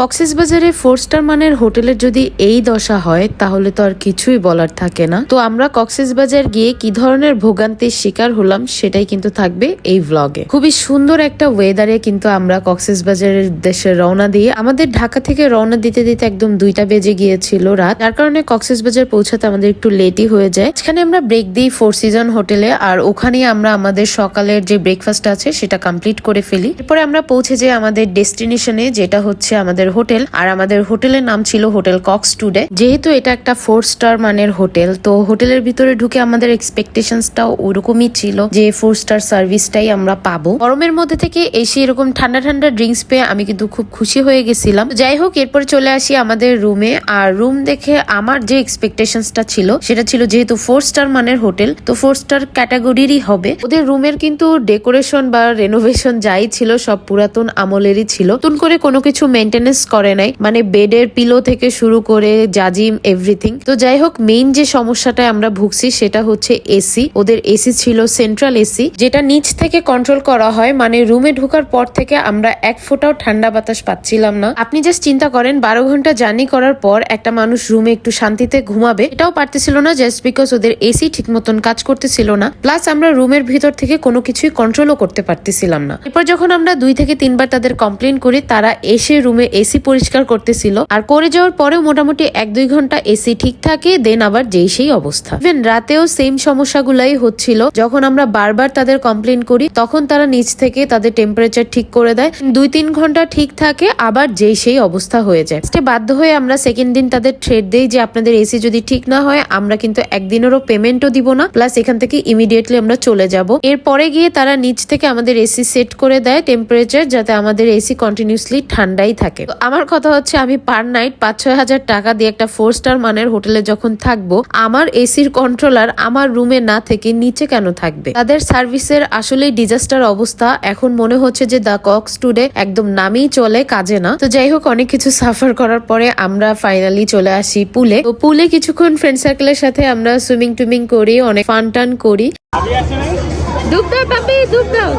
কক্সবাজারে four star মানের হোটেলের যদি এই দশা হয়, তাহলে তো আর কিছুই বলার থাকে না। তো আমরা কক্সবাজার গিয়ে কি ধরনের ভোগান্তির শিকার হলাম, সেটাই কিন্তু থাকবে এই ভ্লগে খুবই সুন্দর একটা ওয়েদারে কিন্তু আমরা কক্সবাজারের দেশে রওনা দিয়ে, আমাদের ঢাকা থেকে রওনা দিতে দিতে একদম দুইটা বেজে গিয়েছিল রাত। যার কারণে কক্সবাজার পৌঁছাতে আমাদের একটু লেটই হয়ে যায়। সেখানে আমরা ব্রেক দিই ফোর সিজন হোটেলে আর ওখানেই আমরা আমাদের সকালের যে ব্রেকফাস্ট আছে, সেটা কমপ্লিট করে ফেলি। এরপরে আমরা পৌঁছে যাই আমাদের ডেস্টিনেশনে যেটা হচ্ছে আমাদের হোটেল, আর আমাদের হোটেলের নাম ছিল হোটেল কক্স টুডে। যেহেতু এটা একটা ফোর স্টার মানের হোটেল, তো হোটেলের ভিতরে ঢুকে আমাদের এক্সপেকটেশনসটাও ওরকমই ছিল যে ফোর স্টার সার্ভিসটাই আমরা পাবো। গরমের মধ্যে থেকে এসে এরকম ঠান্ডা ঠান্ডা ড্রিঙ্কস পেয়ে আমি কিন্তু খুব খুশি হয়ে গেছিলাম। যাই হোক, এরপরে চলে আসি আমাদের রুমে আর রুম দেখে আমার যে এক্সপেকটেশনসটা ছিল, সেটা ছিল যেহেতু ফোর স্টার মানের হোটেল, তো ফোর স্টার ক্যাটাগরিরই হবে। ওদের রুমের কিন্তু ডেকোরেশন বা রেনোভেশন যাই ছিল, সব পুরাতন আমলেরই ছিল। নতুন করে কোনো কিছু মেনটেনেন্স করে নাই। মানে বেডের পিলো থেকে শুরু করে জাজিম এভরিথিং তো যাই হোক মেইন যে সমস্যাটায় আমরা ভুগছি সেটা হচ্ছে এসি ওদের এসি ছিল সেন্ট্রাল এসি যেটা নিচ থেকে কন্ট্রোল করা হয়। মানে রুমে ঢোকার পর থেকে আমরা এক ফোঁটাও ঠান্ডা বাতাস পাচ্ছিলাম না। আপনি জাস্ট চিন্তা করেন, বারো ঘণ্টা জার্নি করার পর একটা মানুষ রুমে একটু শান্তিতে ঘুমাবে। এটাও পারতেছিল না জাস্ট বিকজ ওদের এসি ঠিক মতন কাজ করতেছিল না। প্লাস আমরা রুমের ভিতর থেকে কোনো কিছুই কন্ট্রোলও করতে পারতেছিলাম না। এরপর যখন আমরা দুই থেকে তিনবার তাদের কমপ্লেন করি, তারা এসে রুমে এসি পরিষ্কার করতেছিল। আর করে যাওয়ার পরেও মোটামুটি এক দুই ঘণ্টা এসি ঠিক থাকে দেন আবার যেই সেই অবস্থা। ইভেন রাতেও সেম সমস্যাগুলাই হচ্ছিল। যখন আমরা বারবার তাদের কমপ্লেন করি, তখন তারা নিচ থেকে তাদের টেম্পারেচার ঠিক করে দেয়। দুই তিন ঘণ্টা ঠিক থাকে, আবার যেই সেই অবস্থা হয়ে যায়। বাধ্য হয়ে আমরা সেকেন্ড দিন তাদের থ্রেড দেই যে আপনাদের এসি যদি ঠিক না হয়, আমরা কিন্তু একদিনেরও পেমেন্টও দিব না। প্লাস এখান থেকে ইমিডিয়েটলি আমরা চলে যাব। এরপরে গিয়ে তারা নিচ থেকে আমাদের এসি সেট করে দেয় টেম্পারেচার যাতে আমাদের এসি কন্টিনিউসলি ঠান্ডাই থাকে। আমার কথা হচ্ছে আমি পার নাইট পাঁচ ছয় হাজার টাকা দিয়ে একটা ফোর স্টার মানের হোটেলে যখন থাকব, আমার এসির কন্ট্রোলার আমার রুমে না থেকে নিচে কেন থাকবে? তাদের সার্ভিসের আসলেই ডিজাস্টার অবস্থা। এখন মনে হচ্ছে যে দ্য কক্স টুডে একদম নামেই চলে, কাজে না। তো যাই হোক, অনেক কিছু সাফার করার পরে আমরা ফাইনালি চলে আসি পুলে। তো পুলে কিছুক্ষণ ফ্রেন্ড সার্কেলের সাথে আমরা সুইমিং টুইমিং করি, অনেক ফান টান করি। দাও পাপি দাও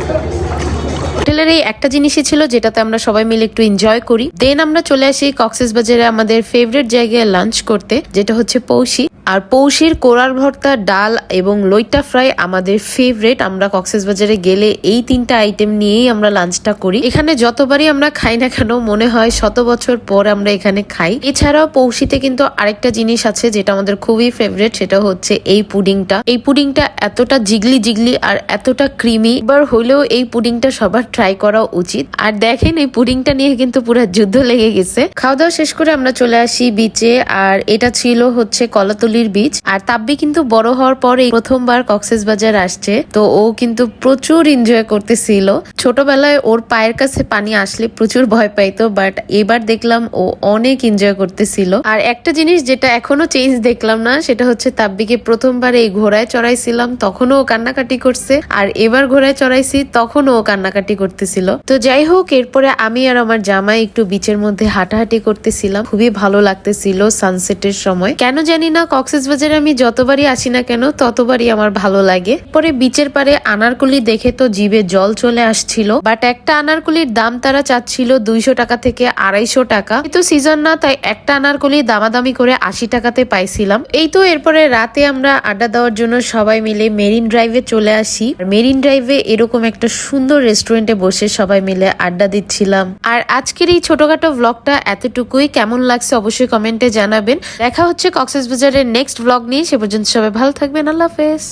হোটেলের এই একটা জিনিসই ছিল যেটাতে আমরা সবাই মিলে একটু এনজয় করি। দেন আমরা চলে আসি কক্সেস বাজারে আমাদের ফেভারিট জায়গায় লাঞ্চ করতে, যেটা হচ্ছে পৌষি আর পৌষির কোরার ভর্তা, ডাল এবং লইটা ফ্রাই আমাদের ফেভারিট আমরা কক্সেস বাজারে গেলে এই তিনটা আইটেম নিয়েই আমরা লাঞ্চটা করি। এখানে যতবারই আমরা খাই না কেন, মনে হয় শত বছর পর আমরা এখানে খাই। এছাড়াও পৌষিতে কিন্তু আরেকটা জিনিস আছে যেটা আমাদের খুবই ফেভারিট সেটা হচ্ছে এই পুডিংটা। এই পুডিংটা এতটা জিগলি জিগলি আর এতটা ক্রিমি এবার হলেও এই পুডিংটা সবার ট্রাই করা উচিত। আর দেখেন এই পুডিংটা নিয়ে কিন্তু পুরো যুদ্ধ লেগে গেছে। খাওয়া দাওয়া শেষ করে আমরা চলে আসি বিচে আর এটা ছিল হচ্ছে কলাতলির বিচ আর তাব্বি কিন্তু বড় হওয়ার পরে প্রথমবার কক্সেস বাজার আসছে। তো ও কিন্তু প্রচুর এনজয় করতেছিল। ছোটবেলায় ওর পায়ের কাছে পানি আসলে প্রচুর ভয় পাইতো বাট এবার দেখলাম ও অনেক এনজয় করতেছিল। আর একটা জিনিস যেটা এখনও চেঞ্জ দেখলাম না, সেটা হচ্ছে তাব্বিকে প্রথমবার এই ঘোড়ায় চড়াইছিলাম, তখনও ও কান্নাকাটি করছে। আর এবার ঘোড়ায় চড়াইছি, তখনও ও কান্নাকাটি করতেছিল। তো যাই হোক, এরপরে আমি আর আমার জামাই একটু বিচের মধ্যে হাঁটাহাঁটি করতেছিলাম। খুবই ভালো লাগতেছিল সানসেটের সময়। কেন জানি না কক্সেস বাজারে আমি যতবারই আসি না কেন, ততবারই আমার ভালো লাগে। পরে বিচের পারে আনারকুলি দেখে তো জিভে জল চলে আসছিল বাট একটা আনারকুলির দাম তারা চাচ্ছিল দুইশো টাকা থেকে আড়াইশো টাকা। কিন্তু সিজন না, তাই একটা আনারকুলি দামাদামি করে আশি টাকাতে পাইছিলাম। এই তো এরপরে রাতে আমরা আড্ডা দেওয়ার জন্য সবাই মিলে মেরিন ড্রাইভে চলে আসি। মেরিন ড্রাইভে এরকম একটা সুন্দর রেস্টুরেন্টে বসে সবাই মিলে আড্ডা দিচ্ছিলাম। আর আজকের এই ছোটখাটো ব্লগটা এতটুকুই। কেমন লাগছে অবশ্যই কমেন্টে জানাবেন। দেখা হচ্ছে কক্সবাজারের নেক্সট ব্লগ নিয়ে সে পর্যন্ত সবাই ভালো থাকবেন। আল্লাহ হাফেজ।